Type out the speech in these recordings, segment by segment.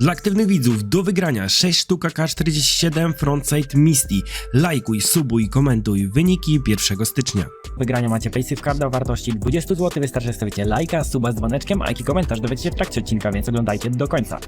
Dla aktywnych widzów do wygrania 6 sztuk AK-47 Frontside Misty. Lajkuj, subuj, komentuj wyniki 1 stycznia. wygrania macie Paysafe Carda o wartości 20 zł. Wystarczy, że stawicie lajka, suba z dzwoneczkiem, a jaki komentarz dowiecie się w trakcie odcinka, więc oglądajcie do końca.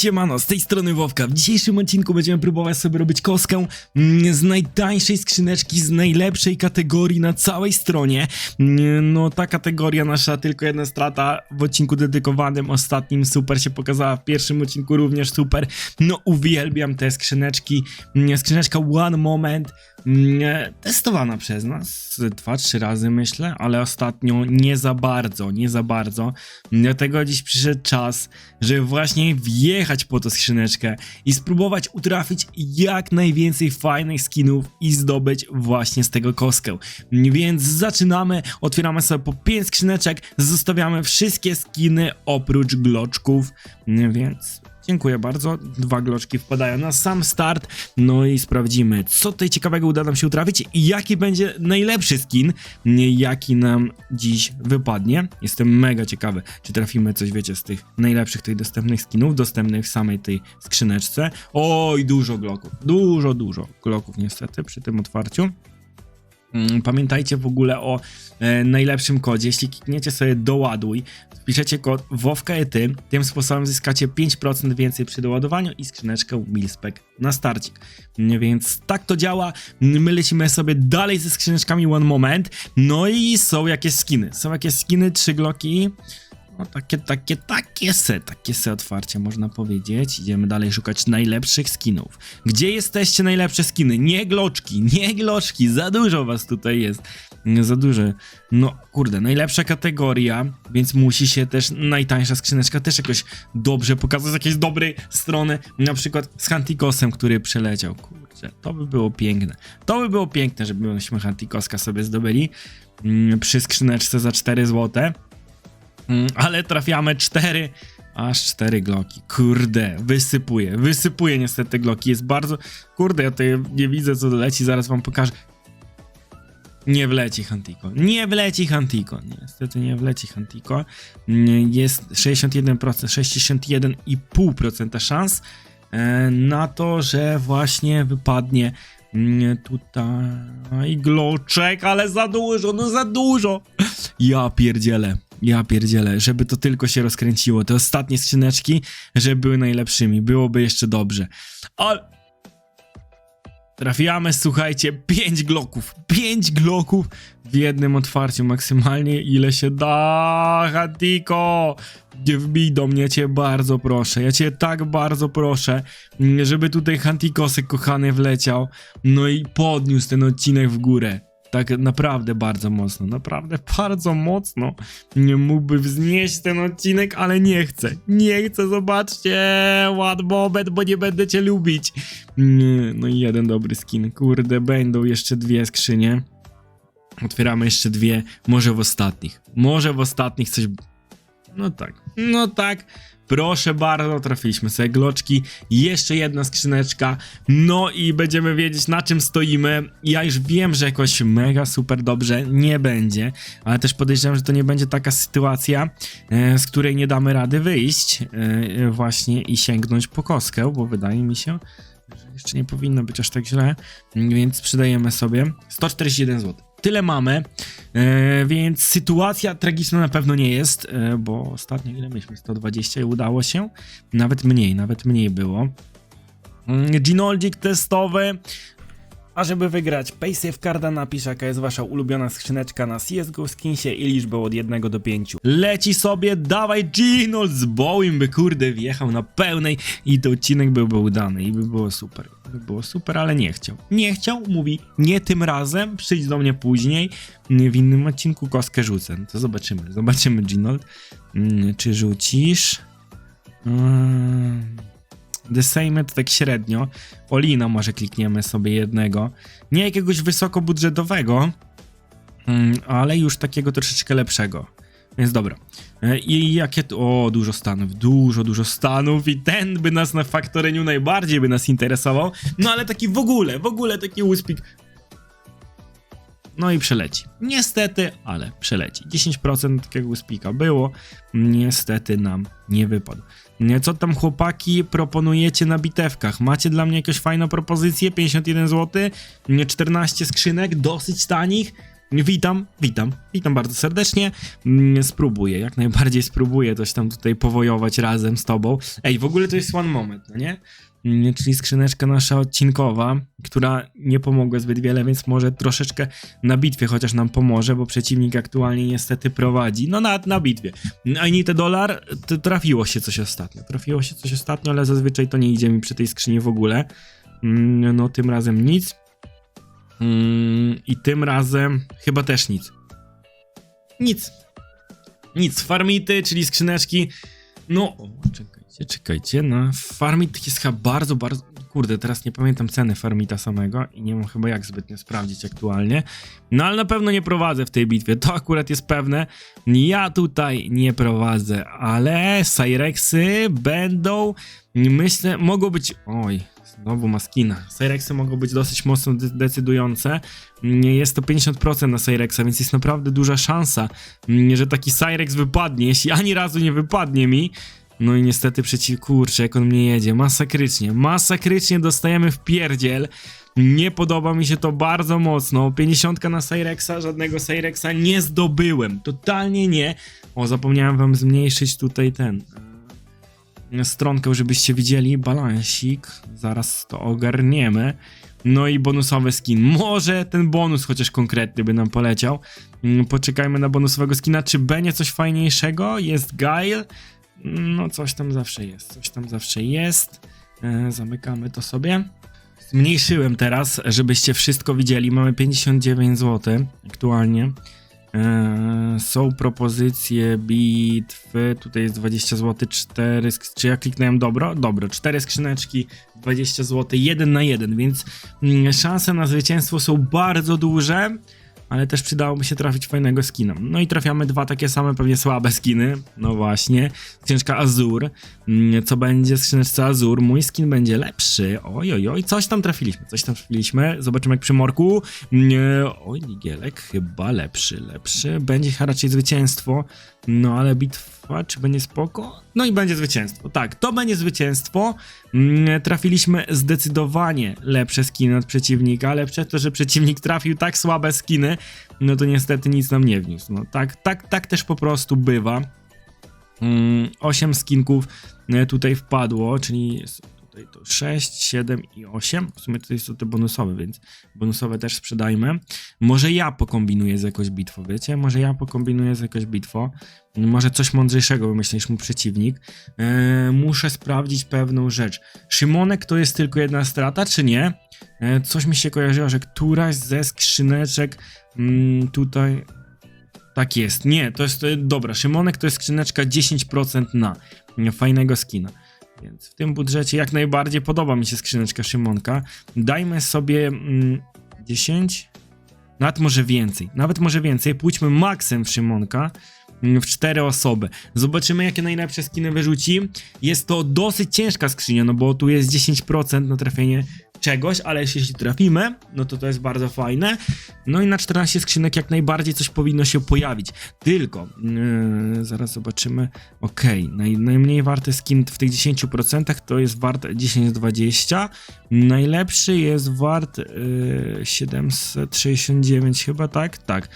Siemano, z tej strony Wowka. W dzisiejszym odcinku będziemy próbować sobie robić kostkę mm, z najtańszej skrzyneczki, z najlepszej kategorii na całej stronie. Mm, No ta kategoria nasza, tylko jedna strata w odcinku dedykowanym ostatnim super się pokazała, w pierwszym odcinku również super. No uwielbiam te skrzyneczki. Mm, Skrzyneczka One Moment, testowana przez nas 2-3 razy myślę, ale ostatnio nie za bardzo, nie za bardzo. Dlatego dziś przyszedł czas, żeby właśnie wjechać po tą skrzyneczkę i spróbować utrafić jak najwięcej fajnych skinów i zdobyć właśnie z tego kostkę. Więc zaczynamy, otwieramy sobie po 5 skrzyneczek, zostawiamy wszystkie skiny oprócz gloczków, więc dziękuję bardzo. Dwa gloczki wpadają na sam start, no i sprawdzimy, co tutaj ciekawego uda nam się utrafić i jaki będzie najlepszy skin, jaki nam dziś wypadnie. Jestem mega ciekawy, czy trafimy coś, wiecie, z tych najlepszych tych dostępnych skinów, dostępnych w samej tej skrzyneczce. Oj, dużo gloków, dużo, dużo gloków niestety przy tym otwarciu. Mm, Pamiętajcie w ogóle o e, najlepszym kodzie. Jeśli klikniecie sobie doładuj, wpiszecie kod WOWKETY, tym sposobem zyskacie 5% więcej przy doładowaniu i skrzyneczkę Milspec na starcik. Mm, Więc tak to działa. Mm, My lecimy sobie dalej ze skrzyneczkami One Moment. No i są jakieś skiny. Są jakieś skiny, trzy gloki. No takie, takie, takie se, takie se otwarcie można powiedzieć. Idziemy dalej szukać najlepszych skinów. Gdzie jesteście najlepsze skiny? Nie gloczki, nie gloczki, za dużo was tutaj jest. Nie Za dużo. No kurde, najlepsza kategoria, więc musi się też najtańsza skrzyneczka też jakoś dobrze pokazać z jakiejś dobrej strony. Na przykład z Hantikosem, który przeleciał. Kurczę, to by było piękne. To by było piękne, żebyśmy Hantikoska sobie zdobyli mm, przy skrzyneczce za 4 złote. Mm, ale trafiamy cztery, aż cztery gloki. Kurde, wysypuje, wysypuje niestety gloki. Jest bardzo. Kurde, ja tutaj nie widzę co leci, zaraz wam pokażę. Nie wleci Hantiko. Nie wleci Hantiko. Niestety nie wleci Hantiko. Mm, Jest 61%, 61,5% szans e, na to, że właśnie wypadnie mm, tutaj gloczek, ale za dużo, no za dużo. Ja pierdzielę. Ja pierdzielę, żeby to tylko się rozkręciło. Te ostatnie skrzyneczki, żeby były najlepszymi. Byłoby jeszcze dobrze. Ale... Trafiamy, słuchajcie, 5 gloków. 5 gloków w jednym otwarciu maksymalnie, ile się da. Hatiko! Nie wbij do mnie, cię bardzo proszę. Ja cię tak bardzo proszę, żeby tutaj Hantikosek kochany wleciał. No i podniósł ten odcinek w górę. Tak naprawdę bardzo mocno, naprawdę bardzo mocno. Nie mógłby wznieść ten odcinek, ale nie chcę. Nie chcę, zobaczcie, one moment, bo nie będę cię lubić. No i jeden dobry skin. Kurde, będą jeszcze dwie skrzynie. Otwieramy jeszcze dwie, może w ostatnich. Może w ostatnich coś... No tak, no tak. Proszę bardzo, trafiliśmy sobie gloczki. Jeszcze jedna skrzyneczka. No i będziemy wiedzieć na czym stoimy. Ja już wiem, że jakoś mega super dobrze nie będzie, ale też podejrzewam, że to nie będzie taka sytuacja, e, z której nie damy rady wyjść e, właśnie i sięgnąć po kostkę, bo wydaje mi się, że jeszcze nie powinno być aż tak źle, więc przydajemy sobie 141 zł. Tyle mamy, e, więc sytuacja tragiczna na pewno nie jest, e, bo ostatnio ile mieliśmy? 120 i udało się. Nawet mniej, nawet mniej było. Mm, Ginoldik testowy. A żeby wygrać Paysafe Carda napisz jaka jest wasza ulubiona skrzyneczka na CSGO skinsie i liczbę od 1 do 5. Leci sobie, dawaj Ginold z Boeing by kurde wjechał na pełnej i to odcinek byłby udany i by było super. By było super, ale nie chciał. Nie chciał, mówi nie tym razem, przyjdź do mnie później, w innym odcinku kostkę rzucę. To zobaczymy, zobaczymy Ginold. Mm, Czy rzucisz? Mm. The Same to tak średnio. Olina może klikniemy sobie jednego. Nie jakiegoś wysokobudżetowego, mm, ale już takiego troszeczkę lepszego. Więc dobra. E, I jakie tu... O, dużo stanów, dużo, dużo stanów i ten by nas na faktoreniu najbardziej by nas interesował. No ale taki w ogóle, w ogóle taki uspik. No i przeleci. Niestety, ale przeleci. 10% takiego spika było, niestety nam nie wypadł. Nie, Co tam chłopaki proponujecie na bitewkach? Macie dla mnie jakąś fajną propozycję? 51 zł, nie 14 skrzynek, dosyć tanich. Witam, witam, witam bardzo serdecznie. Mm, Spróbuję, jak najbardziej spróbuję coś tam tutaj powojować razem z tobą. Ej, w ogóle to jest one moment, no nie? Mm, Czyli skrzyneczka nasza odcinkowa, która nie pomogła zbyt wiele, więc może troszeczkę na bitwie chociaż nam pomoże, bo przeciwnik aktualnie niestety prowadzi. No na, na bitwie. A nie te dolar, to trafiło się coś ostatnio. Trafiło się coś ostatnio, ale zazwyczaj to nie idzie mi przy tej skrzyni w ogóle. Mm, No tym razem nic. Mm, I tym razem chyba też nic. Nic. Nic. Farmity, czyli skrzyneczki. No, o, czekajcie, czekajcie. Na farmit jest chyba bardzo, bardzo. Kurde, teraz nie pamiętam ceny farmita samego i nie mam chyba jak zbytnio sprawdzić aktualnie. No ale na pewno nie prowadzę w tej bitwie. To akurat jest pewne. Ja tutaj nie prowadzę, ale Cyrexy będą. Myślę, mogą być. Oj, znowu maskina. Cyrexy mogą być dosyć mocno de- decydujące. Jest to 50% na Cyrexa, więc jest naprawdę duża szansa, mm, że taki Cyrex wypadnie. Jeśli ani razu nie wypadnie mi, no i niestety przeciw, kurczę, jak on mnie jedzie, masakrycznie, masakrycznie dostajemy w pierdziel. Nie podoba mi się to bardzo mocno. 50 na Cyrexa, żadnego Cyrexa nie zdobyłem. Totalnie nie. O, zapomniałem wam zmniejszyć tutaj ten e, stronkę, żebyście widzieli. Balansik. Zaraz to ogarniemy. No i bonusowy skin. Może ten bonus chociaż konkretny by nam poleciał. Mm, Poczekajmy na bonusowego skina. Czy będzie coś fajniejszego? Jest Guile. No coś tam zawsze jest. Coś tam zawsze jest. E, zamykamy to sobie. Zmniejszyłem teraz, żebyście wszystko widzieli. Mamy 59 zł aktualnie. Eee, są propozycje bitwy. Tutaj jest 20 zł, 4. sk- Czy ja kliknąłem dobro? Dobro, 4 skrzyneczki, 20 zł, 1 na 1, więc mm, szanse na zwycięstwo są bardzo duże. Ale też przydałoby się trafić fajnego skina. No i trafiamy dwa takie same, pewnie słabe skiny. No właśnie. Skrzyneczka Azur. Mm, Co będzie w skrzyneczce Azur? Mój skin będzie lepszy. Oj, oj, oj. Coś tam trafiliśmy. Coś tam trafiliśmy. Zobaczymy jak przy morku. Nie. Oj, Nigielek chyba lepszy, lepszy. Będzie raczej zwycięstwo. No ale bitwa, czy będzie spoko? No i będzie zwycięstwo. Tak, to będzie zwycięstwo. Mm, Trafiliśmy zdecydowanie lepsze skiny od przeciwnika, ale przez to, że przeciwnik trafił tak słabe skiny, no to niestety nic nam nie wniósł. No tak, tak, tak też po prostu bywa. 8 skinków e, tutaj wpadło, czyli tutaj to 6, 7 i 8. W sumie tutaj są te bonusowe, więc bonusowe też sprzedajmy. Może ja pokombinuję z jakąś bitwą, wiecie? Może ja pokombinuję z jakąś bitwą. Może coś mądrzejszego wymyśli niż przeciwnik. E, muszę sprawdzić pewną rzecz. Szymonek to jest tylko jedna strata, czy nie? E, coś mi się kojarzyło, że któraś ze skrzyneczek mm, tutaj tak jest. Nie, to jest dobra. Szymonek to jest skrzyneczka 10% na fajnego skina. Więc w tym budżecie jak najbardziej podoba mi się skrzyneczka Szymonka. Dajmy sobie mm, 10, nawet może więcej. Nawet może więcej. Pójdźmy maksem w Szymonka mm, w cztery osoby. Zobaczymy, jakie najlepsze skiny wyrzuci. Jest to dosyć ciężka skrzynia, no bo tu jest 10% na trafienie czegoś, ale jeśli trafimy, no to to jest bardzo fajne. No i na 14 skrzynek jak najbardziej coś powinno się pojawić. Tylko, yy, zaraz zobaczymy. Okej, naj, najmniej warty skin w tych 10% to jest wart 10,20. Najlepszy jest wart yy, 769 chyba, tak? Tak.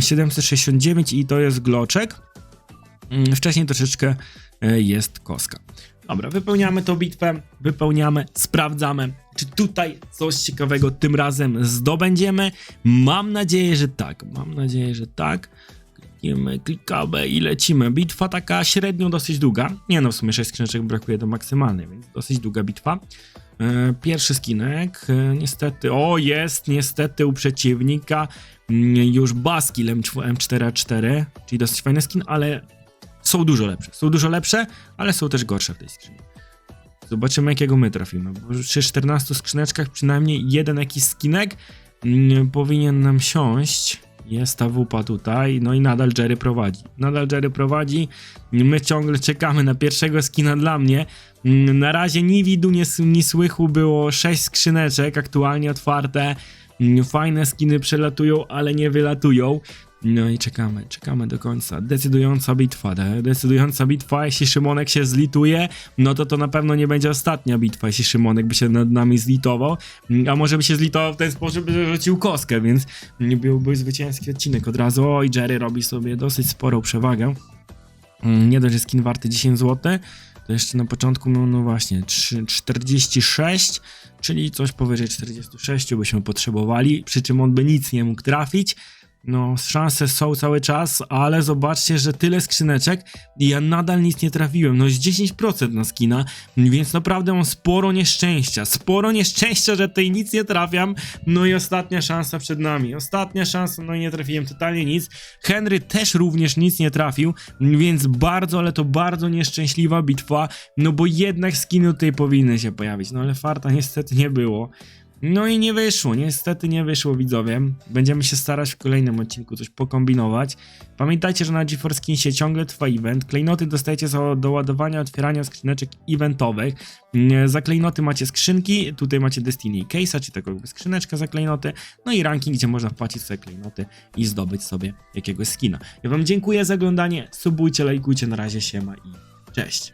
769 i to jest gloczek. Mm, Wcześniej troszeczkę e, jest koska. Dobra, wypełniamy tą bitwę, wypełniamy, sprawdzamy, czy tutaj coś ciekawego tym razem zdobędziemy. Mam nadzieję, że tak. Mam nadzieję, że tak. Klikniemy, klikamy i lecimy. Bitwa taka średnio dosyć długa. Nie no, w sumie 6 skrzyneczek brakuje do maksymalnej, więc dosyć długa bitwa. E, Pierwszy skinek, e, niestety, o jest, niestety u przeciwnika mm, już Baskill M4A4, czyli dosyć fajny skin, ale są dużo lepsze. Są dużo lepsze, ale są też gorsze w tej skrzyni. Zobaczymy jakiego my trafimy, bo przy 14 skrzyneczkach przynajmniej jeden jakiś skinek mm, powinien nam siąść. Jest ta wupa tutaj, no i nadal Jerry prowadzi. Nadal Jerry prowadzi, my ciągle czekamy na pierwszego skina dla mnie. Mm, Na razie ni widu, ni, ni słychu było 6 skrzyneczek aktualnie otwarte. Mm, Fajne skiny przelatują, ale nie wylatują. No i czekamy, czekamy do końca. Decydująca bitwa, de- decydująca bitwa. Jeśli Szymonek się zlituje, no to to na pewno nie będzie ostatnia bitwa, jeśli Szymonek by się nad nami zlitował. Mm, A może by się zlitował w ten sposób, że rzucił kostkę, więc byłby zwycięski odcinek od razu. Oj, Jerry robi sobie dosyć sporą przewagę. Mm, Nie dość, że skin warty 10 zł, to jeszcze na początku, no, no właśnie, trzy- 46, czyli coś powyżej 46 byśmy potrzebowali, przy czym on by nic nie mógł trafić. No, szanse są cały czas, ale zobaczcie, że tyle skrzyneczek i ja nadal nic nie trafiłem. No, jest 10% na skina, więc naprawdę mam sporo nieszczęścia. Sporo nieszczęścia, że tutaj nic nie trafiam. No i ostatnia szansa przed nami. Ostatnia szansa, no i nie trafiłem totalnie nic. Henry też również nic nie trafił, więc bardzo, ale to bardzo nieszczęśliwa bitwa. No bo jednak skiny tutaj powinny się pojawić. No ale farta niestety nie było. No i nie wyszło, niestety nie wyszło widzowie. Będziemy się starać w kolejnym odcinku coś pokombinować. Pamiętajcie, że na GeForce Skinsie ciągle trwa event. Klejnoty dostajecie za doładowania, otwierania skrzyneczek eventowych. Mm, Za klejnoty macie skrzynki, tutaj macie Destiny Case'a, czy taką skrzyneczkę za klejnoty. No i ranking, gdzie można wpłacić sobie klejnoty i zdobyć sobie jakiegoś skina. Ja wam dziękuję za oglądanie, subujcie, lajkujcie, na razie siema i cześć.